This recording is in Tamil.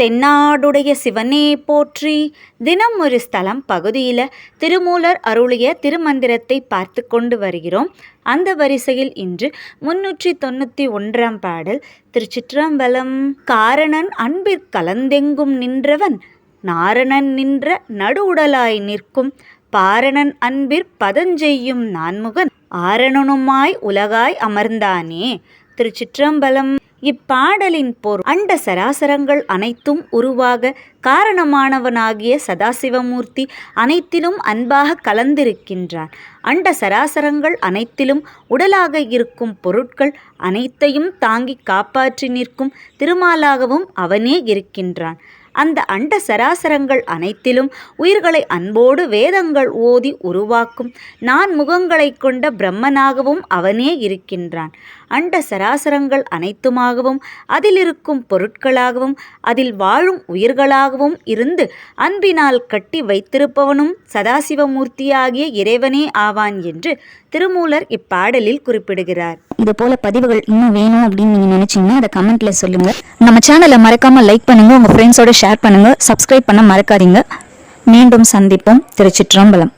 தென்னாடுடைய சிவனே போற்றி. தினம் ஒரு ஸ்தலம் பகுதியில் திருமூலர் அருளிய திருமந்திரத்தை பார்த்து கொண்டு வருகிறோம். அந்த வரிசையில் இன்று முன்னூற்றி தொண்ணூற்றி ஒன்றாம் பாடல் திருச்சிற்றம்பலம் காரணன் அன்பிற் கலந்தெங்கும் நின்றவன் நாரணன் நின்ற நடுவுடலாய் நிற்கும் பாரணன் அன்பிற் பதஞ்செய்யும் நான்முகன் ஆரணனுமாய் உலகாய் அமர்ந்தானே. திருச்சிற்றம்பலம் இப்பாடலின் பொருள். அண்ட சராசரங்கள் அனைத்தும் உருவாக காரணமானவனாகிய சதாசிவமூர்த்தி அனைத்திலும் அன்பாக கலந்திருக்கின்றான். அண்ட சராசரங்கள் அனைத்திலும் உடலாக இருக்கும் பொருட்கள் அனைத்தையும் தாங்கி காப்பாற்றி நிற்கும் திருமாலாகவும் அவனே இருக்கின்றான். அந்த அண்ட சராசரங்கள் அனைத்திலும் உயிர்களை அன்போடு வேதங்கள் ஓதி உருவாக்கும் நான் முகங்களைக் கொண்ட பிரம்மனாகவும் அவனே இருக்கின்றான். அண்ட சராசரங்கள் அனைத்துமாகவும் அதில் இருக்கும் பொருட்களாகவும் அதில் வாழும் உயிர்களாகவும் இருந்து அன்பினால் கட்டி வைத்திருப்பவனும் சதாசிவமூர்த்தியாகிய இறைவனே ஆவான் என்று திருமூலர் இப்பாடலில் குறிப்பிடுகிறார். இது போல பதிவுகள் இன்னும் வேணும் அப்படின்னு நீங்க நினைச்சீங்கன்னா அதை கமெண்ட்ல சொல்லுங்க. நம்ம சேனலை மறக்காம லைக் பண்ணுங்க. உங்க ஃப்ரெண்ட்ஸோட ஷேர் பண்ணுங்க சப்ஸ்கிரைப் பண்ண மறக்காதீங்க. மீண்டும் சந்திப்போம். திருச்சிற்றம்பலம்.